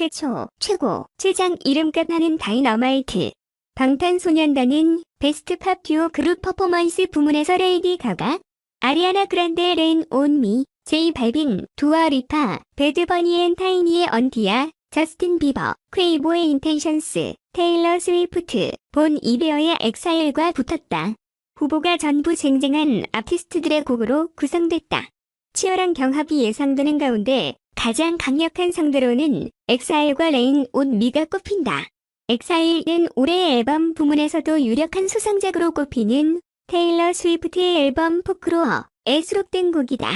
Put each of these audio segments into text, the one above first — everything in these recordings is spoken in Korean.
최초, 최고, 최장 이름값 하는 다이너마이트. 방탄소년단은 베스트 팝 듀오 그룹 퍼포먼스 부문에서 레이디 가가, 아리아나 그란데 레인 온 미, 제이 발빈, 두아 리파, 배드버니 앤 타이니의 언티아, 저스틴 비버, 퀘이보의 인텐션스, 테일러 스위프트, 본 이베어의 엑사일과 붙었다. 후보가 전부 쟁쟁한 아티스트들의 곡으로 구성됐다. 치열한 경합이 예상되는 가운데 가장 강력한 상대로는 엑사일과 레인 온미가 꼽힌다. 엑사일은 올해 앨범 부문에서도 유력한 수상작으로 꼽히는 테일러 스위프트의 앨범 포크로어에 수록된 곡이다.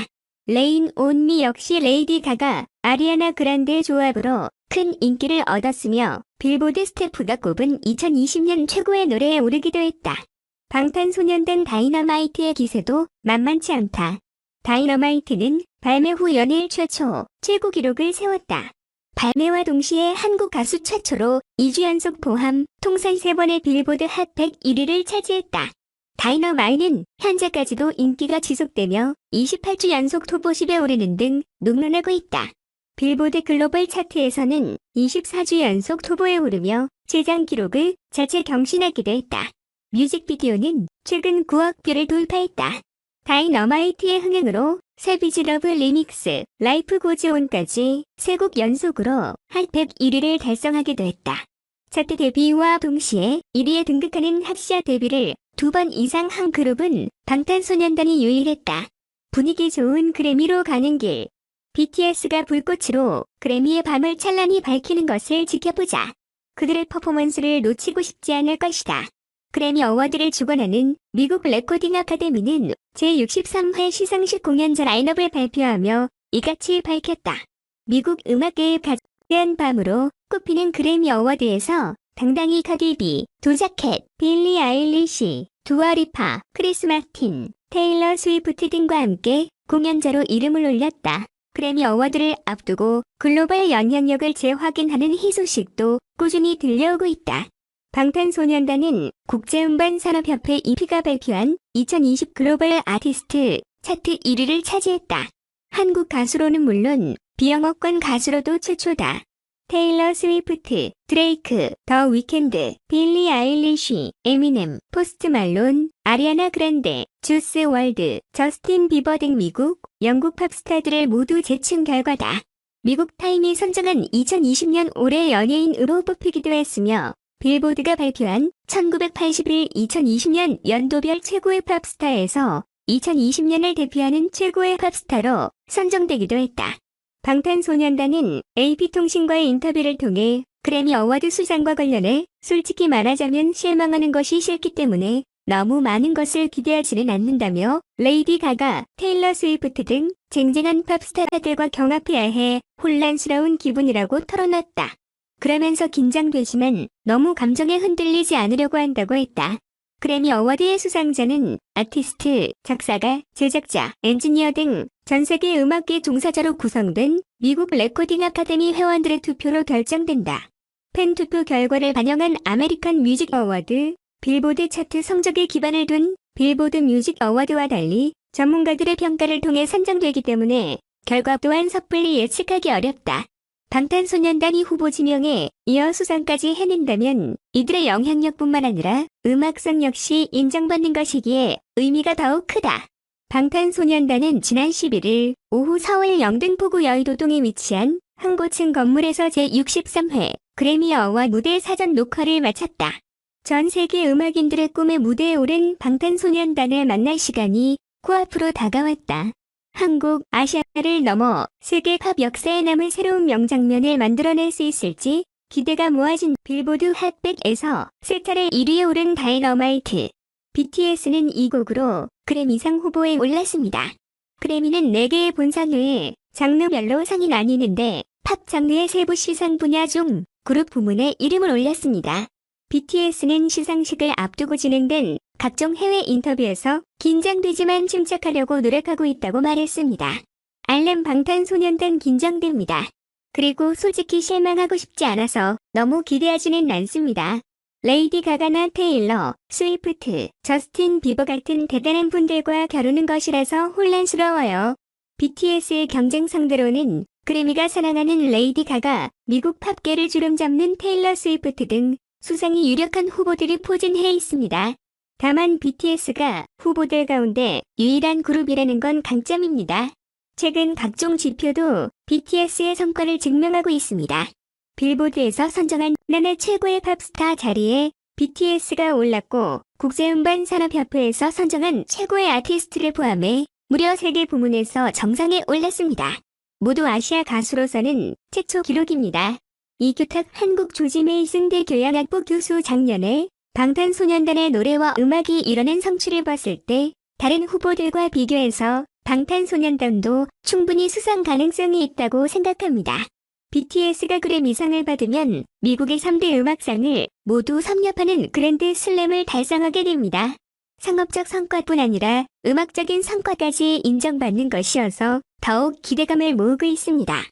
레인 온미 역시 레이디 가가 아리아나 그란데 조합으로 큰 인기를 얻었으며 빌보드 스태프가 꼽은 2020년 최고의 노래에 오르기도 했다. 방탄소년단 다이너마이트의 기세도 만만치 않다. 다이너마이트는 발매 후 연일 최초 최고 기록을 세웠다. 발매와 동시에 한국 가수 최초로 2주 연속 포함 통산 3번의 빌보드 핫 100 1위를 차지했다. 다이너마이는 현재까지도 인기가 지속되며 28주 연속 토보 10에 오르는 등 녹론하고 있다. 빌보드 글로벌 차트에서는 24주 연속 토보에 오르며 최장 기록을 자체 경신하기도 했다. 뮤직비디오는 최근 9억 뷰를 돌파했다. 다이너마이트의 흥행으로 세비지 러브 리믹스, 라이프 고즈온까지 세곡 연속으로 핫100 1위를 달성하기도 했다. 차트 데뷔와 동시에 1위에 등극하는 핫샷 데뷔를 두 번 이상 한 그룹은 방탄소년단이 유일했다. 분위기 좋은 그래미로 가는 길. BTS가 불꽃으로 그래미의 밤을 찬란히 밝히는 것을 지켜보자. 그들의 퍼포먼스를 놓치고 싶지 않을 것이다. 그래미 어워드를 주관하는 미국 레코딩 아카데미는 제63회 시상식 공연자 라인업을 발표하며 이같이 밝혔다. 미국 음악계의 가장 밤으로 꼽히는 그래미 어워드에서 당당히 카디비, 도자켓, 빌리 아일리시, 두아리파, 크리스 마틴, 테일러 스위프트 등과 함께 공연자로 이름을 올렸다. 그래미 어워드를 앞두고 글로벌 영향력을 재확인하는 희소식도 꾸준히 들려오고 있다. 방탄소년단은 국제음반 산업협회 EP가 발표한 2020 글로벌 아티스트 차트 1위를 차지했다. 한국 가수로는 물론 비영어권 가수로도 최초다. 테일러 스위프트, 드레이크, 더 위켄드, 빌리 아일리쉬, 에미넴, 포스트 말론, 아리아나 그란데, 주스 월드, 저스틴 비버 등 미국, 영국 팝스타들을 모두 제친 결과다. 미국 타임이 선정한 2020년 올해 연예인으로 뽑히기도 했으며 빌보드가 발표한 1981 2020년 연도별 최고의 팝스타에서 2020년을 대표하는 최고의 팝스타로 선정되기도 했다. 방탄소년단은 AP통신과의 인터뷰를 통해 그래미 어워드 수상과 관련해 솔직히 말하자면 실망하는 것이 싫기 때문에 너무 많은 것을 기대하지는 않는다며 레이디 가가, 테일러 스위프트 등 쟁쟁한 팝스타들과 경합해야 해 혼란스러운 기분이라고 털어놨다. 그러면서 긴장되지만 너무 감정에 흔들리지 않으려고 한다고 했다. 그래미 어워드의 수상자는 아티스트, 작사가, 제작자, 엔지니어 등 전 세계 음악계 종사자로 구성된 미국 레코딩 아카데미 회원들의 투표로 결정된다. 팬 투표 결과를 반영한 아메리칸 뮤직 어워드, 빌보드 차트 성적에 기반을 둔 빌보드 뮤직 어워드와 달리 전문가들의 평가를 통해 선정되기 때문에 결과 또한 섣불리 예측하기 어렵다. 방탄소년단이 후보 지명에 이어 수상까지 해낸다면 이들의 영향력뿐만 아니라 음악성 역시 인정받는 것이기에 의미가 더욱 크다. 방탄소년단은 지난 11일 오후 서울 영등포구 여의도동에 위치한 한 고층 건물에서 제63회 그래미 어워 무대 사전 녹화를 마쳤다. 전 세계 음악인들의 꿈의 무대에 오른 방탄소년단을 만날 시간이 코앞으로 다가왔다. 한국, 아시아를 넘어 세계 팝 역사에 남을 새로운 명장면을 만들어낼 수 있을지 기대가 모아진 빌보드 핫백에서 세 차례 1위에 오른 다이너마이트. BTS는 이 곡으로 그래미상 후보에 올랐습니다. 그래미는 4개의 본상 외에 장르별로 상이 나뉘는데 팝 장르의 세부 시상 분야 중 그룹 부문에 이름을 올렸습니다. BTS는 시상식을 앞두고 진행된 각종 해외 인터뷰에서 긴장되지만 침착하려고 노력하고 있다고 말했습니다. 알렘 방탄소년단 긴장됩니다. 그리고 솔직히 실망하고 싶지 않아서 너무 기대하지는 않습니다. 레이디 가가나 테일러, 스위프트, 저스틴 비버 같은 대단한 분들과 겨루는 것이라서 혼란스러워요. BTS의 경쟁 상대로는 그래미가 사랑하는 레이디 가가, 미국 팝계를 주름잡는 테일러 스위프트 등 수상이 유력한 후보들이 포진해 있습니다. 다만 BTS가 후보들 가운데 유일한 그룹이라는 건 강점입니다. 최근 각종 지표도 BTS의 성과를 증명하고 있습니다. 빌보드에서 선정한 나의 최고의 팝스타 자리에 BTS가 올랐고 국제음반 산업협회에서 선정한 최고의 아티스트를 포함해 무려 3개 부문에서 정상에 올랐습니다. 모두 아시아 가수로서는 최초 기록입니다. 이규탁 한국조지메이슨 대 교양학부 교수 작년에 방탄소년단의 노래와 음악이 이뤄낸 성취를 봤을 때 다른 후보들과 비교해서 방탄소년단도 충분히 수상 가능성이 있다고 생각합니다. BTS가 그래미상을 받으면 미국의 3대 음악상을 모두 섭렵하는 그랜드 슬램을 달성하게 됩니다. 상업적 성과뿐 아니라 음악적인 성과까지 인정받는 것이어서 더욱 기대감을 모으고 있습니다.